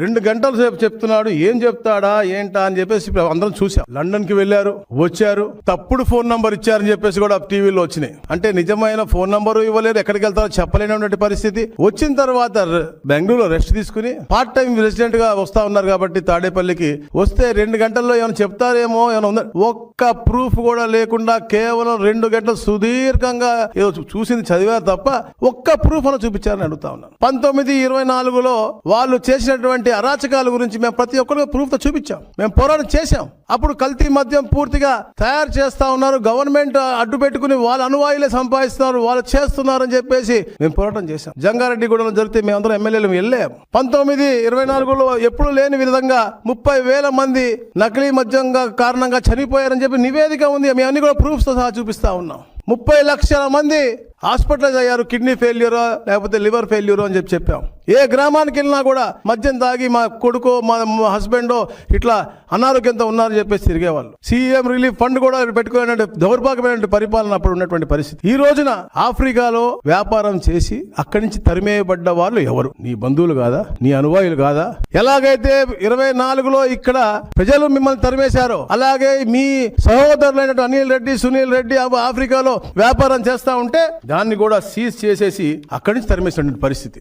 రెండు గంటల సేపు చెప్తున్నాడు ఏం చెప్తాడా ఏంటా అని చెప్పేసి ఇప్పుడు అందరం చూసాం లండన్కి వెళ్ళారు వచ్చారు. తప్పుడు ఫోన్ నంబర్ ఇచ్చారని చెప్పేసి కూడా టీవీలో వచ్చినాయి. అంటే నిజమైన ఫోన్ నంబర్ ఇవ్వలేరు ఎక్కడికి వెళ్తారో చెప్పలేనటువంటి పరిస్థితి. వచ్చిన తర్వాత బెంగళూరులో రెస్ట్ తీసుకుని పార్ట్ టైం రెసిడెంట్గా వస్తా ఉన్నారు కాబట్టి తాడేపల్లికి. వస్తే రెండు గంటల్లో ఏమైనా చెప్తారేమో ఏమైనా ఉందా? ఒక్క ప్రూఫ్ కూడా లేకుండా కేవలం రెండు గంటలు సుదీర్ఘంగా ఏదో చూసింది చదివారు తప్ప ఒక్క ప్రూఫ్ అని చూపించారని అడుగుతా ఉన్నాను. పంతొమ్మిది ఇరవై నాలుగులో వాళ్ళు చేసినటువంటి అరాచకాల గురించి మేము ప్రతి ఒక్కరికి ప్రూఫ్తో చూపించాం. మేము పోరాటం చేశాం. అప్పుడు కల్తీ మద్యం పూర్తిగా తయారు చేస్తా ఉన్నారు. గవర్నమెంట్ అడ్డు పెట్టుకుని వాళ్ళ అనువాయులే సంపాదిస్తున్నారు వాళ్ళు చేస్తున్నారని చెప్పేసి మేము పోరాటం చేశాం. జంగారెడ్డి గూడలో జరిగితే మేమందరం ఎమ్మెల్యేలు వెళ్ళాం. పంతొమ్మిది ఇరవై నాలుగులో ఎప్పుడు లేని విధంగా ముప్పై వేల మంది నకిలీ మద్యంగా కారణంగా చనిపోయారని చెప్పి నివేదిక ఉంది. మేము అన్ని కూడా ప్రూఫ్స్తో సహా చూపిస్తా ఉన్నాం. ముప్పై లక్షల మంది హాస్పిటలైజ్ అయ్యారు కిడ్నీ ఫెయిల్యూర్ లేకపోతే లివర్ ఫెయిల్యూర్ అని చెప్పి చెప్పాం. ఏ గ్రామానికి వెళ్ళినా కూడా మద్యం తాగి మా కొడుకో మా హస్బెండో ఇట్లా అనారోగ్యంతో ఉన్నారని చెప్పేసి తిరిగేవాళ్ళు. సీఎం రిలీఫ్ ఫండ్ కూడా పెట్టుకునే దౌర్భాగ్యమైన పరిపాలన అప్పుడు ఉన్నటువంటి పరిస్థితి. ఈ రోజున ఆఫ్రికాలో వ్యాపారం చేసి అక్కడి నుంచి తరిమేయబడ్డ వాళ్ళు ఎవరు? నీ బంధువులు కాదా? నీ అనువాయులు కాదా? ఎలాగైతే ఇరవై నాలుగులో ఇక్కడ ప్రజలు మిమ్మల్ని తరిమేశారో అలాగే మీ సహోదరులైన అనిల్ రెడ్డి సునీల్ రెడ్డి ఆఫ్రికాలో వ్యాపారం చేస్తా ఉంటే దాన్ని కూడా సీజ్ చేసేసి అక్కడి నుంచి తరిమేసినటువంటి పరిస్థితి.